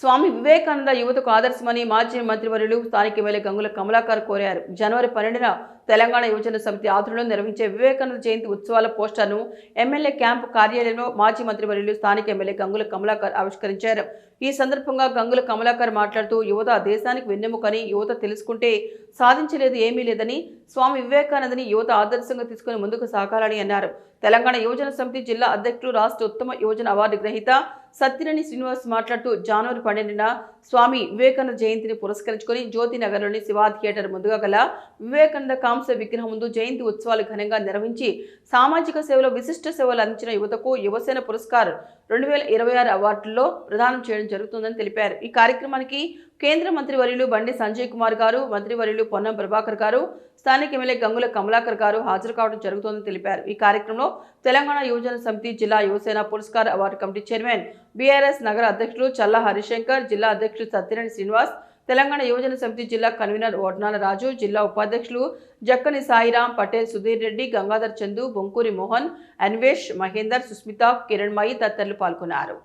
స్వామి వివేకానంద యువతకు ఆదర్శమని మాజీ మంత్రివర్యులు స్థానిక ఎమ్మెల్యే గంగుల కమలాకర్ కోరారు. జనవరి పన్నెండున తెలంగాణ యువజన సమితి ఆధ్వర్యంలో నిర్వహించే వివేకానంద జయంతి ఉత్సవాల పోస్టర్ను ఎమ్మెల్యే క్యాంపు కార్యాలయంలో మాజీ మంత్రివర్యులు స్థానిక ఎమ్మెల్యే గంగుల కమలాకర్ ఆవిష్కరించారు. ఈ సందర్భంగా గంగుల కమలాకర్ మాట్లాడుతూ యువత దేశానికి వెన్నెముకని యువత తెలుసుకుంటే సాధించలేదు ఏమీ లేదని స్వామి వివేకానందని యువత ఆదర్శంగా తీసుకుని ముందుకు సాగాలని అన్నారు. తెలంగాణ యువజన సమితి జిల్లా అధ్యక్షులు రాష్ట్ర ఉత్తమ యువజన అవార్డు గ్రహీత సత్యనేని శ్రీనివాస్ మాట్లాడుతూ జనవరి పన్నెండున స్వామి వివేకానంద జయంతిని పురస్కరించుకొని జ్యోతినగర్లోని శివా థియేటర్ ముందుగా గల వివేకానంద కాంస్య విగ్రహం ముందు జయంతి ఉత్సవాలు ఘనంగా నిర్వహించి సామాజిక సేవలో విశిష్ట సేవలు అందించిన యువతకు యువసేన పురస్కార్ రెండు వేల ఇరవై ఆరు అవార్డుల్లో ప్రదానం చేయడం జరుగుతుందని తెలిపారు. ఈ కార్యక్రమానికి కేంద్ర మంత్రివర్యులు బండి సంజయ్ కుమార్ గారు మంత్రివర్యులు పొన్నం ప్రభాకర్ గారు స్థానిక ఎమ్మెల్యే గంగుల కమలాకర్ గారు హాజరు కావడం జరుగుతోందని తెలిపారు. ఈ కార్యక్రమంలో తెలంగాణ యువజన సమితి జిల్లా యువసేన పురస్కార్ అవార్డు కమిటీ చైర్మన్ బీఆర్ఎస్ నగర అధ్యక్షులు చల్ల హరిశంకర్ జిల్లా అధ్యక్షులు సత్యనారాయణ శ్రీనివాస్ తెలంగాణ యువజన సమితి జిల్లా కన్వీనర్ ఓడ్నాల రాజు జిల్లా ఉపాధ్యక్షులు జక్కని సాయిరాం పటేల్ సుధీర్ రెడ్డి గంగాధర్ చందు బొంకూరి మోహన్ అన్వేష్ మహేందర్ సుస్మిత కిరణ్మాయి తదితరులు పాల్గొన్నారు.